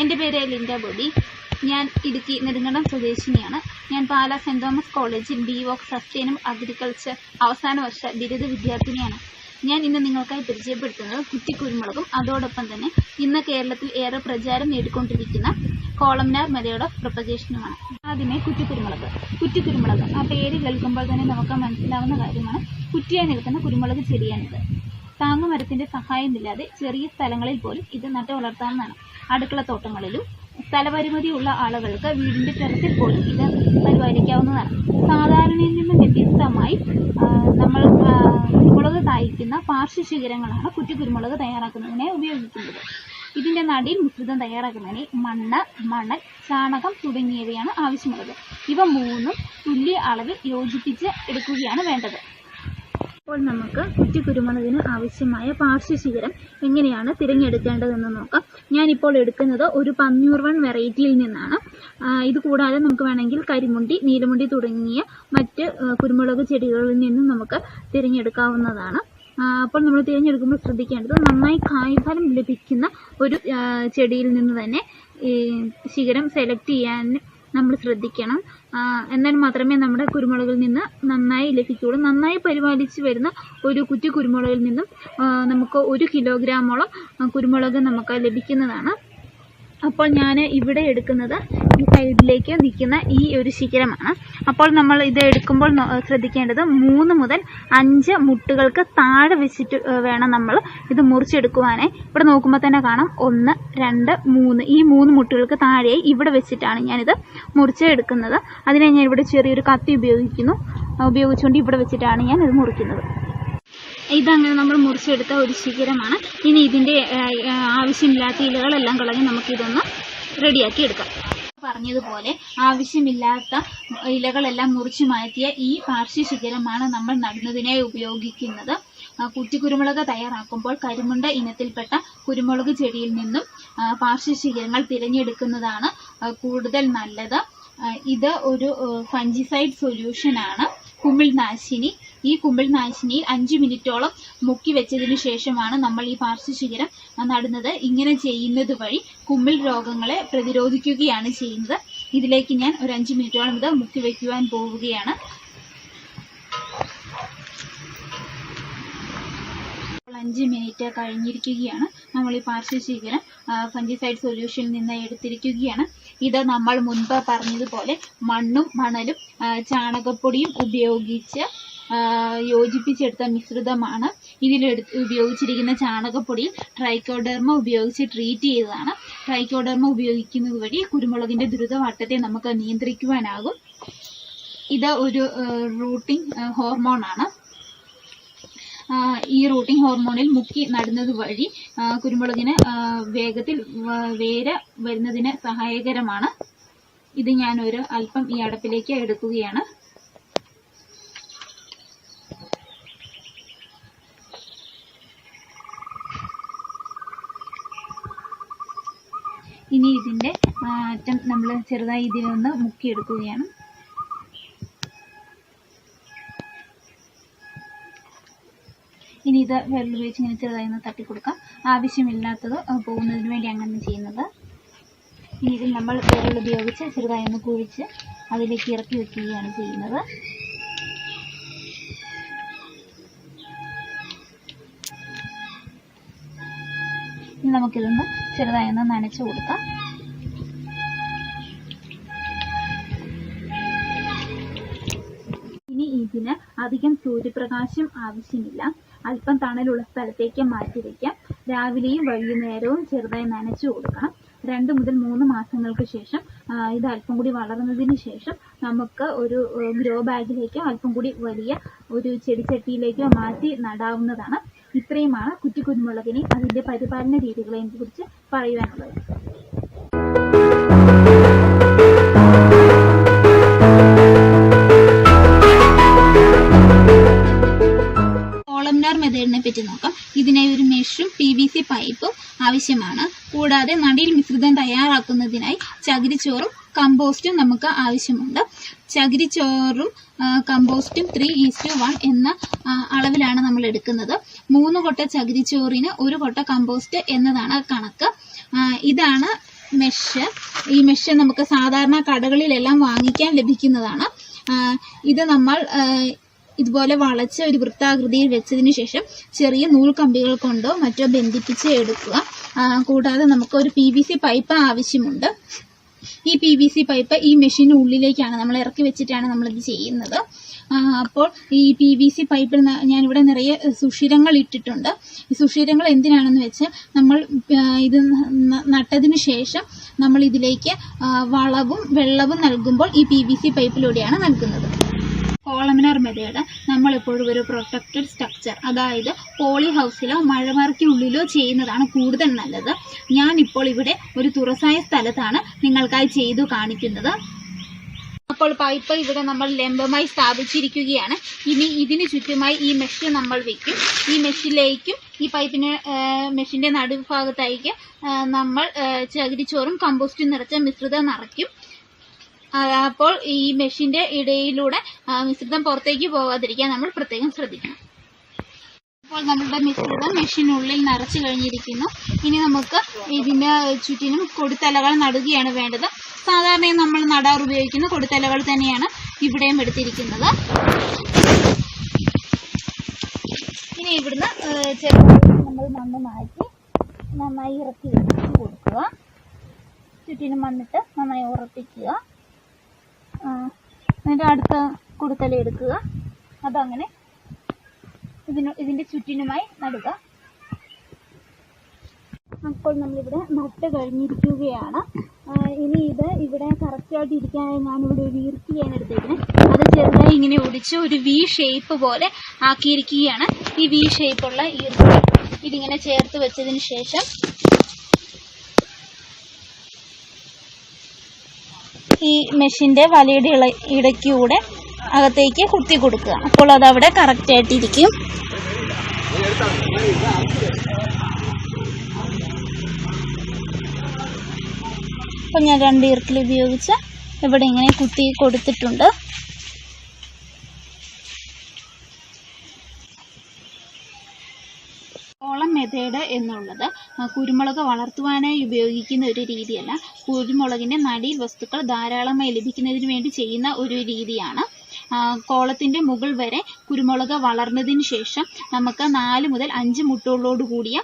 എന്റെ പേര് Linda body. ഞാൻ ഇടുക്കി നെടുങ്കണ്ടം സ്വദേശിനിയാണ്. ഞാൻ പാലാ സെന്റ് തോമസ് കോളേജിൽ ബി വോക്ക് സസ്റ്റൈനബിൾ അഗ്രികൾച്ചർ അവസാന വർഷ ബിരുദ വിദ്യാർത്ഥിനിയാണ്. ഞാൻ ഇന്ന് നിങ്ങൾക്കായി പരിചയപ്പെടുത്തുന്നത് കുറ്റിക്കുരുമുളകും അതോടൊപ്പം തന്നെ ഇന്ന് കേരളത്തിൽ ഏറെ പ്രചാരം നേടിക്കൊണ്ടിരിക്കുന്ന കോളംനാർ മലയുടെ പ്രൊപ്പഗേഷനുമാണ്. ആദ്യമേ കുറ്റിക്കുരുമുളക്. കുറ്റിക്കുരുമുളക് ആ പേര് കേൾക്കുമ്പോൾ തന്നെ നമുക്ക് മനസ്സിലാവുന്ന കാര്യമാണ്. കുറ്റിയായി നിൽക്കുന്ന കുരുമുളക് ചെടിയാണിത്. താങ്ങുമരത്തിന്റെ സഹായമില്ലാതെ ചെറിയ സ്ഥലങ്ങളിൽ പോലും ഇത് നട്ടു വളർത്താവുന്നതാണ്. അടുക്കളത്തോട്ടങ്ങളിലും സ്ഥലപരിമിതിയുള്ള ആളുകൾക്ക് വീടിന്റെ ടെറസിൽ പോലും ഇത് പരിപാലിക്കാവുന്നതാണ്. സാധാരണയിൽ നിന്നും വ്യത്യസ്തമായി നമ്മൾ കുരുമുളക് കായ്ക്കുന്ന കുറ്റി കുരുമുളക് തയ്യാറാക്കുന്നതിനായി ഉപയോഗിക്കുന്നത്. ഇതിന്റെ നടിയിൽ മിശ്രിതം തയ്യാറാക്കുന്നതിന് മണ്ണ് മണൽ ചാണകം തുടങ്ങിയവയാണ് ആവശ്യമുള്ളത്. ഇവ മൂന്നും തുല്യ അളവിൽ യോജിപ്പിച്ച് എടുക്കുകയാണ് വേണ്ടത്. അപ്പോൾ നമുക്ക് കുറ്റി കുരുമുളകിന് ആവശ്യമായ പാർശ്വശിഖരം എങ്ങനെയാണ് തിരഞ്ഞെടുക്കേണ്ടതെന്ന് നോക്കാം. ഞാനിപ്പോൾ എടുക്കുന്നത് ഒരു പന്നൂർ വൺ വെറൈറ്റിയിൽ നിന്നാണ്. ഇത് കൂടാതെ നമുക്ക് വേണമെങ്കിൽ കരിമുണ്ടി നീലമുണ്ടി തുടങ്ങിയ മറ്റ് കുരുമുളക് ചെടികളിൽ നിന്നും നമുക്ക് തിരഞ്ഞെടുക്കാവുന്നതാണ്. അപ്പോൾ നമ്മൾ തിരഞ്ഞെടുക്കുമ്പോൾ ശ്രദ്ധിക്കേണ്ടത് നന്നായി കായ്ഫലം ലഭിക്കുന്ന ഒരു ചെടിയിൽ നിന്ന് തന്നെ ഈ ശിഖരം സെലക്ട് ചെയ്യാൻ നമ്മൾ ശ്രദ്ധിക്കണം. എന്നാൽ മാത്രമേ നമ്മുടെ കുരുമുളകിൽ നിന്ന് നന്നായി ലഭിക്കുകയുള്ളൂ. നന്നായി പരിപാലിച്ച് വരുന്ന ഒരു കുറ്റി കുരുമുളകിൽ നിന്നും നമുക്ക് ഒരു കിലോഗ്രാമോളം കുരുമുളക് നമുക്ക് ലഭിക്കുന്നതാണ്. അപ്പോൾ ഞാൻ ഇവിടെ എടുക്കുന്നത് ഈ സൈഡിലേക്ക് നിൽക്കുന്ന ഈ ഒരു ശിഖരമാണ്. അപ്പോൾ നമ്മൾ ഇത് എടുക്കുമ്പോൾ ശ്രദ്ധിക്കേണ്ടത് മൂന്ന് മുതൽ അഞ്ച് മുട്ടുകൾക്ക് താഴെ വെച്ചിട്ട് വേണം നമ്മൾ ഇത് മുറിച്ചെടുക്കുവാനേ. ഇവിടെ നോക്കുമ്പോൾ തന്നെ കാണാം. ഒന്ന് രണ്ട് മൂന്ന്. ഈ മൂന്ന് മുട്ടുകൾക്ക് താഴെയായി ഇവിടെ വെച്ചിട്ടാണ് ഞാനിത് മുറിച്ചെടുക്കുന്നത്. അതിനെ ഞാൻ ഇവിടെ ചെറിയൊരു കത്തി ഉപയോഗിക്കുന്നു. ഉപയോഗിച്ചുകൊണ്ട് ഇവിടെ വെച്ചിട്ടാണ് ഞാൻ ഇത് മുറിക്കുന്നത്. ഇതങ്ങനെ നമ്മൾ മുറിച്ചെടുത്ത ഒരു ശിഖരമാണ്. ഇനി ഇതിന്റെ ആവശ്യമില്ലാത്ത ഇലകളെല്ലാം കളഞ്ഞ് നമുക്കിതൊന്ന് റെഡിയാക്കി എടുക്കാം. പറഞ്ഞതുപോലെ ആവശ്യമില്ലാത്ത ഇലകളെല്ലാം മുറിച്ചു മാറ്റിയ ഈ പാർശ്വ ശിഖരമാണ് നമ്മൾ നടുന്നതിനായി ഉപയോഗിക്കുന്നത്. കുറ്റിക്കുരുമുളക് തയ്യാറാക്കുമ്പോൾ കരിമുണ്ട ഇനത്തിൽപ്പെട്ട കുരുമുളക് ചെടിയിൽ നിന്നും പാർശ്വ ശിഖരങ്ങൾ തിരഞ്ഞെടുക്കുന്നതാണ് കൂടുതൽ നല്ലത്. ഇത് ഒരു ഫഞ്ചിസൈഡ് സൊല്യൂഷനാണ് കുമിൾനാശിനി കുമിൾ നാശിനി ഈ കുമ്പിൾ നാശിനിയിൽ അഞ്ച് മിനിറ്റോളം മുക്കി വെച്ചതിന് ശേഷമാണ് നമ്മൾ ഈ പാർശ്വശിഖരം നടുന്നത് ഇങ്ങനെ ചെയ്യുന്നത് വഴി കുമ്പിൾ രോഗങ്ങളെ പ്രതിരോധിക്കുകയാണ് ചെയ്യുന്നത്. ഇതിലേക്ക് ഞാൻ ഒരു അഞ്ച് മിനിറ്റോളം ഇത് മുക്കി വയ്ക്കുവാൻ പോവുകയാണ്. അഞ്ച് മിനിറ്റ് കഴിഞ്ഞിരിക്കുകയാണ്. നമ്മൾ ഈ പാർശ്വശീകരം ഫംഗിസൈഡ് സൊല്യൂഷനിൽ നിന്ന് എടുത്തിരിക്കുകയാണ്. ഇത് നമ്മൾ മുൻപ് പറഞ്ഞതുപോലെ മണ്ണും മണലും ചാണകപ്പൊടിയും ഉപയോഗിച്ച് യോജിപ്പിച്ചെടുത്ത മിശ്രിതമാണ്. ഇതിൽ ഉപയോഗിച്ചിരിക്കുന്ന ചാണകപ്പൊടി ട്രൈക്കോഡർമ ഉപയോഗിച്ച് ട്രീറ്റ് ചെയ്തതാണ്. ട്രൈക്കോഡർമ ഉപയോഗിക്കുന്നത് വഴി കുരുമുളകിന്റെ ദ്രുതവാട്ടത്തെ നമുക്ക് നിയന്ത്രിക്കുവാനാകും. ഇത് ഒരു റൂട്ടിംഗ് ഹോർമോണാണ് ഈ റൂട്ടിംഗ് ഹോർമോണിൽ മുക്കി നടുന്നത് വഴി കുരുമുളകിന് വേഗത്തിൽ വേര വേര് വരുന്നതിന് സഹായകരമാണ്. ഇത് ഞാൻ ഒരു അല്പം ഈ അടപ്പിലേക്ക് എടുക്കുകയാണ്. ഇനി ഇതിന്റെ അറ്റം നമ്മൾ ചെറുതായി ഇതിലൊന്ന് മുക്കിയെടുക്കുകയാണ്. ഇനി ഇത് വെള്ളം ഉപയോഗിച്ച് ഇങ്ങനെ ചെറുതായി ഒന്ന് തട്ടിക്കൊടുക്കാം. ആവശ്യമില്ലാത്തത് പോകുന്നതിന് വേണ്ടി അങ്ങനെ ചെയ്യുന്നത്. ഇനി ഇത് നമ്മൾ വിരൽ ഉപയോഗിച്ച് ചെറുതായി ഒന്ന് കുഴിച്ച് അതിലേക്ക് ഇറക്കി വെക്കുകയാണ് ചെയ്യുന്നത്. നമുക്കിതൊന്ന് ചെറുതായി ഒന്ന് നനച്ചു കൊടുക്കാം. ഇതിന് അധികം സൂര്യപ്രകാശം ആവശ്യമില്ല. അല്പം തണലുള്ള സ്ഥലത്തേക്ക് മാറ്റി വയ്ക്കാം. രാവിലെയും വൈകുന്നേരവും ചെറുതായി നനച്ചു കൊടുക്കണം. രണ്ട് മുതൽ മൂന്ന് മാസങ്ങൾക്ക് ശേഷം ഇത് അല്പം കൂടി വളർന്നതിന് ശേഷം നമുക്ക് ഒരു ഗ്രോ ബാഗിലേക്കോ അല്പം കൂടി വലിയ ഒരു ചെടിച്ചട്ടിയിലേക്കോ മാറ്റി നടാവുന്നതാണ്. ഇത്രയുമാണ് കുറ്റി കുരുമുളകിനെയും അതിന്റെ പരിപാലന രീതികളെയും കുറിച്ച് പറയുവാനുള്ളത്. മെത്തേഡിനെ പറ്റി നോക്കാം. ഇതിനായി ഒരു മെഷും പി വി സി പൈപ്പും ആവശ്യമാണ്. കൂടാതെ നടിയിൽ മിശ്രിതം തയ്യാറാക്കുന്നതിനായി ചകിരിച്ചോറും കമ്പോസ്റ്റും നമുക്ക് ആവശ്യമുണ്ട്. ചകിരിച്ചോറും കമ്പോസ്റ്റും ത്രീ ഈസ്റ്റു വൺ എന്ന അളവിലാണ് നമ്മൾ എടുക്കുന്നത്. മൂന്ന് കൊട്ട ചകിരിച്ചോറിന് ഒരു കൊട്ട കമ്പോസ്റ്റ് എന്നതാണ് കണക്ക്. ഇതാണ് മെഷ് ഈ മെഷ് നമുക്ക് സാധാരണ കടകളിലെല്ലാം വാങ്ങിക്കാൻ ലഭിക്കുന്നതാണ്. ഇത് നമ്മൾ ഇതുപോലെ വളച്ച് ഒരു വൃത്താകൃതിയിൽ വെച്ചതിന് ശേഷം ചെറിയ നൂൽ കമ്പികൾ കൊണ്ടോ മറ്റോ ബന്ധിപ്പിച്ച് എടുക്കുക. കൂടാതെ നമുക്ക് ഒരു പി വി സി പൈപ്പ് ആവശ്യമുണ്ട്. ഈ പി വി സി പൈപ്പ് ഈ മെഷീന് ഉള്ളിലേക്കാണ് നമ്മൾ ഇറക്കി വെച്ചിട്ടാണ് നമ്മളിത് ചെയ്യുന്നത്. അപ്പോൾ ഈ പി വി സി പൈപ്പിൽ ഞാനിവിടെ നിറയെ സുഷിരങ്ങൾ ഇട്ടിട്ടുണ്ട്. ഈ സുഷിരങ്ങൾ എന്തിനാണെന്ന് വെച്ചാൽ നമ്മൾ ഇത് നട്ടതിന് ശേഷം നമ്മൾ ഇതിലേക്ക് വളവും വെള്ളവും നൽകുമ്പോൾ ഈ പി വി സി പൈപ്പിലൂടെയാണ് നൽകുന്നത്. കോളമിനർ മെതേഡ് നമ്മളെപ്പോഴും ഒരു പ്രൊട്ടക്റ്റഡ് സ്ട്രക്ചർ അതായത് പോളി ഹൗസിലോ മഴമറയ്ക്കുള്ളിലോ ചെയ്യുന്നതാണ് കൂടുതൽ നല്ലത്. ഞാനിപ്പോൾ ഇവിടെ ഒരു തുറസായ സ്ഥലത്താണ് നിങ്ങൾക്കായി ചെയ്തു കാണിക്കുന്നത്. അപ്പോൾ പൈപ്പ് ഇവിടെ നമ്മൾ ലംബമായി സ്ഥാപിച്ചിരിക്കുകയാണ്. ഇനി ഇതിന് ചുറ്റുമായി ഈ മെഷ് നമ്മൾ വെക്കും. ഈ മെഷിലേക്കും ഈ പൈപ്പിന് മെഷിന്റെ നടുഭാഗത്തായിരിക്കും നമ്മൾ ചകിരിച്ചോറും കമ്പോസ്റ്റും നിറച്ച മിശ്രിതം നിറയ്ക്കും. അപ്പോൾ ഈ മെഷീന്റെ ഇടയിലൂടെ മിശ്രിതം പുറത്തേക്ക് പോവാതിരിക്കാൻ നമ്മൾ പ്രത്യേകം ശ്രദ്ധിക്കണം. അപ്പോൾ നമ്മുടെ മിശ്രിതം മെഷീനുള്ളിൽ നിറച്ചു കഴിഞ്ഞിരിക്കുന്നു. ഇനി നമുക്ക് ഇതിന് ചുറ്റിനും കൊടുത്തലകൾ നടുകയാണ് വേണ്ടത്. സാധാരണ നമ്മൾ നടാർ ഉപയോഗിക്കുന്ന കൊടുത്തലകൾ തന്നെയാണ് ഇവിടെയും എടുത്തിരിക്കുന്നത്. ഇനി ഇവിടുന്ന് നമ്മൾ മണ്ണ് മാറ്റി നന്നായി ഇറക്കി കൊടുക്കുക. ചുറ്റിനും മണ്ണിട്ട് നന്നായി ഉറപ്പിക്കുക. എന്നിട്ട് അടുത്ത കുടുത്തല എടുക്കുക. അതങ്ങനെ ഇതിന് ഇതിന്റെ ചുറ്റിനുമായി നടുക. അപ്പോൾ നമ്മളിവിടെ നട്ട് കഴിഞ്ഞിരിക്കുകയാണ്. ഇനി ഇത് ഇവിടെ കറക്റ്റായിട്ട് ഇരിക്കാനായി ഞാനിവിടെ ഒരു ഈർക്കിയാണ് എടുത്തേക്കുന്നത് അത് ചെറുതായി ഇങ്ങനെ ഒടിച്ച് ഒരു വി ഷേപ്പ് പോലെ ആക്കിയിരിക്കുകയാണ്. ഈ വി ഷേപ്പുള്ള ഈർക്കി ഇതിങ്ങനെ ചേർത്ത് വെച്ചതിന് ശേഷം ഈ മെഷീന്റെ വലയുടെ ഇള ഇടയ്ക്കൂടെ അകത്തേക്ക് കുത്തി കൊടുക്കുക. അപ്പോൾ അതവിടെ അവിടെ കറക്റ്റ് ആയിട്ടിരിക്കും. അപ്പം ഞാൻ രണ്ട് ഈർക്കിൽ ഉപയോഗിച്ച് ഇവിടെ ഇങ്ങനെ കുത്തി കൊടുത്തിട്ടുണ്ട്. എന്നുള്ളത്. കുരുമുളക് വളർത്തുവാനായി ഉപയോഗിക്കുന്ന ഒരു രീതിയല്ല. കുരുമുളകിന്റെ നടീൽ വസ്തുക്കൾ ധാരാളമായി ലഭിക്കുന്നതിന് വേണ്ടി ചെയ്യുന്ന ഒരു രീതിയാണ്. കോളത്തിന്റെ മുകൾ വരെ കുരുമുളക് വളർന്നതിന് ശേഷം നമുക്ക് നാല് മുതൽ അഞ്ച് മുട്ടുകളോട് കൂടിയ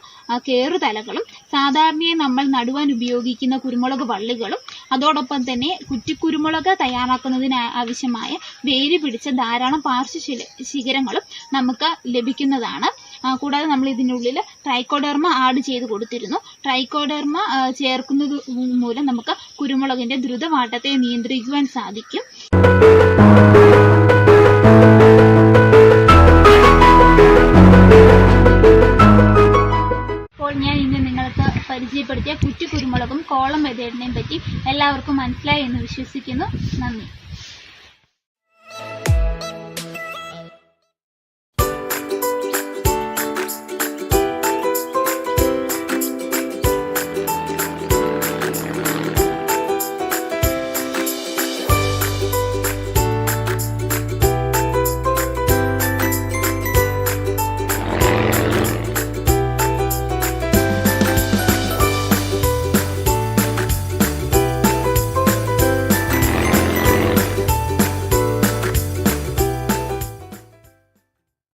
കേറുതലകളും സാധാരണയായി നമ്മൾ നടുവാൻ ഉപയോഗിക്കുന്ന കുരുമുളക് വള്ളികളും അതോടൊപ്പം തന്നെ കുറ്റിക്കുരുമുളക് തയ്യാറാക്കുന്നതിന് ആവശ്യമായ വേര് പിടിച്ച ധാരാളം പാർശ്വ ശിഖരങ്ങളും നമുക്ക് ലഭിക്കുന്നതാണ്. കൂടാതെ നമ്മൾ ഇതിനുള്ളിൽ ട്രൈക്കോഡർമ ആഡ് ചെയ്ത് കൊടുത്തിരുന്നു. ട്രൈക്കോഡർമ ചേർക്കുന്നത് മൂലം നമുക്ക് കുരുമുളകിന്റെ ദ്രുതവാട്ടത്തെ നിയന്ത്രിക്കുവാൻ സാധിക്കും. പരിചയപ്പെടുത്തിയ കുറ്റി കുരുമുളകും കോളം വെതേടിനെയും പറ്റി എല്ലാവർക്കും മനസ്സിലായി എന്ന് വിശ്വസിക്കുന്നു. നന്ദി.